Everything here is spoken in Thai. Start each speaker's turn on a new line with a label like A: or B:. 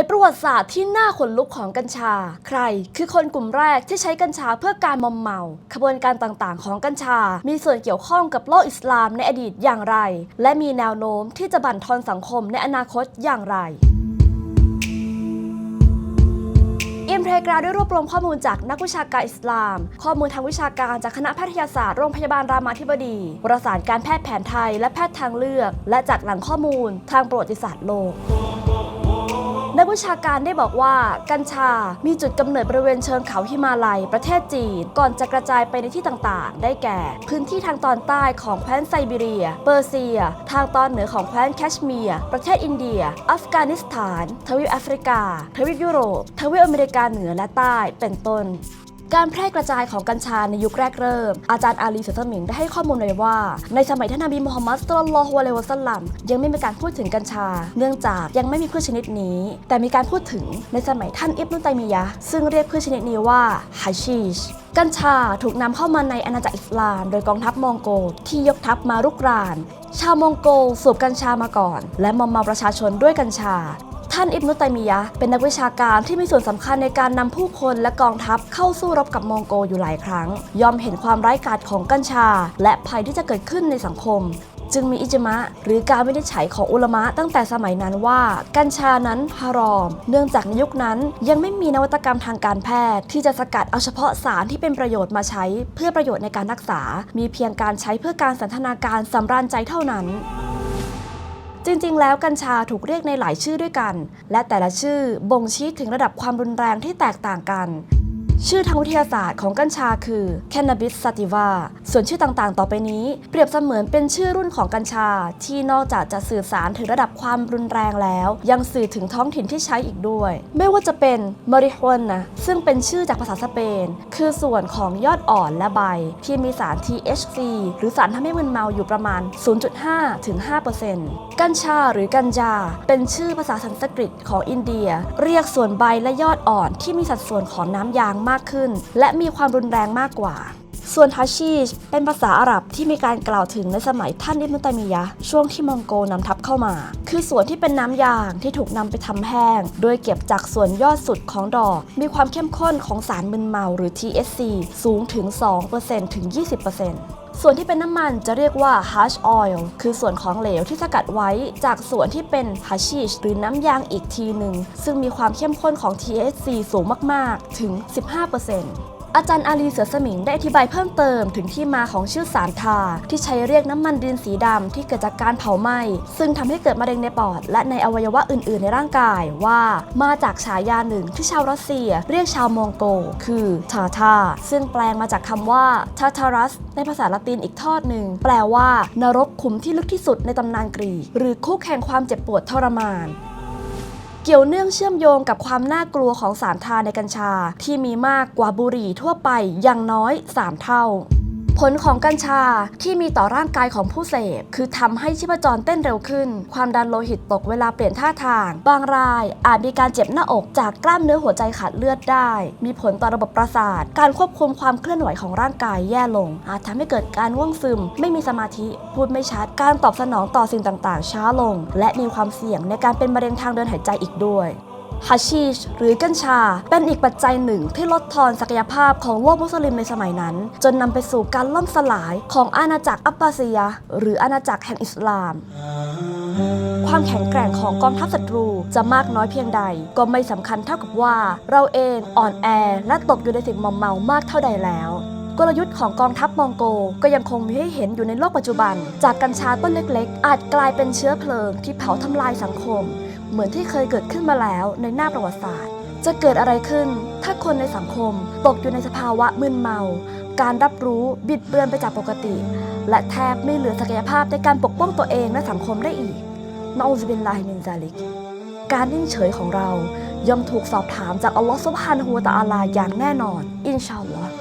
A: ยประวัติศาสตร์ที่น่าขนลุกของกัญชา ใคร คือคนกลุ่มแรกที่ใช้กัญชาเพื่อการมอมเมา ขบวนการต่างๆ ของกัญชา มีส่วนเกี่ยวข้องกับโลกอิสลามในอดีตอย่างไร และมีแนวโน้มที่จะบั่นทอนสังคมในอนาคตอย่างไรอิมเพรกราได้รวบรวมข้อมูลจากนักวิชาการอิสลาม ข้อมูลทางวิชาการจากคณะแพทยศาสตร์โรงพยาบาลรามาธิบดี วารสารการแพทย์แผนไทยและแพทย์ทางเลือก และจากหล่งข้อมูลทางประวัติศาสตร์โลก นักวิชาการได้บอกว่ากัญชา มีจุดกำเนิดบริเวณเชิงเขาหิมาลัย ประเทศจีน ก่อนจะกระจายไปในที่ต่างๆ ได้แก่ พื้นที่ทางตอนใต้ของแคว้นไซบีเรีย เปอร์เซีย ทางตอนเหนือของแคว้นแคชเมียร์ ประเทศอินเดีย อัฟกานิสถาน ทวีปแอฟริกา ทวีปยุโรป ทวีปอเมริกาเหนือและใต้ เป็นต้น การแพร่กระจายของกัญชาในยุคแรกเริ่ม อาจารย์อาลีเสือสมิงได้ให้ข้อมูลไว้ว่า ในสมัยท่านนบีมูฮัมมัดสุลลัลฮุอะลัยฮิวะสัลลัมยังไม่มีการพูดถึงกัญชา เนื่องจากยังไม่มีพืชชนิดนี้ แต่มีการพูดถึงในสมัยท่านอิบนุตัยมียะซึ่งเรียกพืชชนิดนี้ว่าฮาชิชกัญชาถูกนำเข้ามาในอาณาจักรอิสลาม โดยกองทัพมองโกลที่ยกทัพมารุกราน ชาวมองโกลสูบกัญชามาก่อน และมอมเมาประชาชนด้วยกัญชา ท่านอิบนุตัยมียะเป็นนักวิชาการที่มีส่วนสำคัญในการนำผู้คนและกองทัพเข้าสู้รบกับมองโกอยู่หลายครั้ง ยอมเห็นความร้ายกาจของกัญชา และภัยที่จะเกิดขึ้นในสังคมจึงมีอิจมะ หรือการวินิจฉัยของอุลมะตั้งแต่สมัยนั้นว่า กัญชานั้นฮารอม เนื่องจากในยุคนั้นยังไม่มีนวัตกรรมทางการแพทย์ ที่จะสกัดเอาเฉพาะสารที่เป็นประโยชน์มาใช้ เพื่อประโยชน์ในการรักษา มีเพียงการใช้เพื่อการสันทนาการสำราญใจเท่านั้น จริงๆ แล้วกัญชาถูกเรียกในหลายชื่อด้วยกัน และแต่ละชื่อบ่งชี้ถึงระดับความรุนแรงที่แตกต่างกัน ชื่อทางวิทยาศาสตร์ของกัญชาคือ Cannabis sativa ส่วนชื่อต่างๆ ต่อไปนี้ เปรียบเสมือนเป็นชื่อรุ่นของกัญชา ที่นอกจากจะสื่อสารถึงระดับความรุนแรงแล้ว ยังสื่อถึงท้องถิ่นที่ใช้อีกด้วย ไม่ว่าจะเป็น marijuana ซึ่งเป็นชื่อจากภาษาสเปน คือส่วนของยอดอ่อนและใบ ที่มีสาร THC หรือสารทำให้มึนเมาอยู่ประมาณ 0.5 ถึง 5%กัญชาหรือกัญจาเป็นชื่อภาษาสันสกฤตของอินเดีย เรียกส่วนใบและยอดอ่อนที่มีสัดส่วนของน้ำยางมากขึ้น และมีความรุนแรงมากกว่า ส่วนฮาชีชเป็นภาษาอาหรับที่มีการกล่าวถึงในสมัยท่านอิบนุตัยมียะช่วงที่มองโกนำทัพเข้ามา คือส่วนที่เป็นน้ำยางที่ถูกนำไปทำแห้ง โดยเก็บจากส่วนยอดสุดของดอก มีความเข้มข้นของสารมึนเมาหรือ THC สูงถึง 2%ถึง 20% ส่วนที่เป็นน้ำมันจะเรียกว่า hash oil คือส่วนของเหลวที่สกัดไว้จากส่วนที่เป็น hashish หรือน้ำยางอีกทีหนึ่ง ซึ่งมีความเข้มข้นของ THC สูงมาก ๆ ถึง 15% อาจารย์อาลีเสือสมิงได้อธิบายเพิ่มเติมถึงที่มาของชื่อสารทา ที่ใช้เรียกน้ำมันดินสีดำที่เกิดจากการเผาไหม้ซึ่งทำให้เกิดมะเร็งในปอด และในอวัยวะอื่น ๆ ในร่างกายว่ามาจากฉายาหนึ่งที่ชาวรัสเซีย เรียกชาวมองโก คือทาทาซึ่งแปลงมาจากคำว่าทาทารัส ในภาษาละตินอีกทอดหนึ่งแปลว่านรกขุมที่ลึกที่สุดในตำนานกรีก หรือคุกแห่งความเจ็บปวดทรมาน เกี่ยวเนื่องเชื่อมโยงกับความน่ากลัวของสารทาในกัญชา ที่มีมากกว่าบุหรี่ทั่วไปอย่างน้อย 3 เท่า ผลของกัญชาที่มีต่อร่างกายของผู้เสพ คือทำให้ชีพจรเต้นเร็วขึ้น ความดันโลหิตตกเวลาเปลี่ยนท่าทาง บางรายอาจมีการเจ็บหน้าอกจากกล้ามเนื้อหัวใจขาดเลือดได้ มีผลต่อระบบประสาท การควบคุมความเคลื่อนไหวของร่างกายแย่ลง อาจทำให้เกิดการง่วงซึม ไม่มีสมาธิ พูดไม่ชัด การตอบสนองต่อสิ่งต่างๆ ช้าลง และมีความเสี่ยงในการเป็นมะเร็งทางเดินหายใจอีกด้วย ฮัชชีชหรือกัญชา เป็นอีกปัจจัยหนึ่งที่ลดทอนศักยภาพของโลกมุสลิมในสมัยนั้น จนนำไปสู่การล่มสลายของอาณาจักรอับบาซียะห์หรืออาณาจักรแห่งอิสลาม ความแข็งแกร่งของกองทัพศัตรูจะมากน้อยเพียงใด ก็ไม่สำคัญเท่ากับว่าเราเองอ่อนแอและตกอยู่ในสิ่งมอมเมามากเท่าใดแล้วกลยุทธ์ของกองทัพมองโกก็ยังคงมีให้เห็นอยู่ในโลกปัจจุบัน จากกัญชาต้นเล็กๆ อาจกลายเป็นเชื้อเพลิงที่เผาทำลายสังคม เหมือนที่เคยเกิดขึ้นมาแล้วในหน้าประวัติศาสตร์ จะเกิดอะไรขึ้น ถ้าคนในสังคมตกอยู่ในสภาวะมึนเมา การรับรู้บิดเบือนไปจากปกติ และแทบไม่เหลือศักยภาพในการปกป้องตัวเองและสังคมได้อีกนอูซบิลลาฮิมินซาลิก การนิ่งเฉยของเราย่อมถูกสอบถามจากอัลลอฮฺซุบฮานะฮูตะอาลาอย่างแน่นอน อินชาอัลลอฮ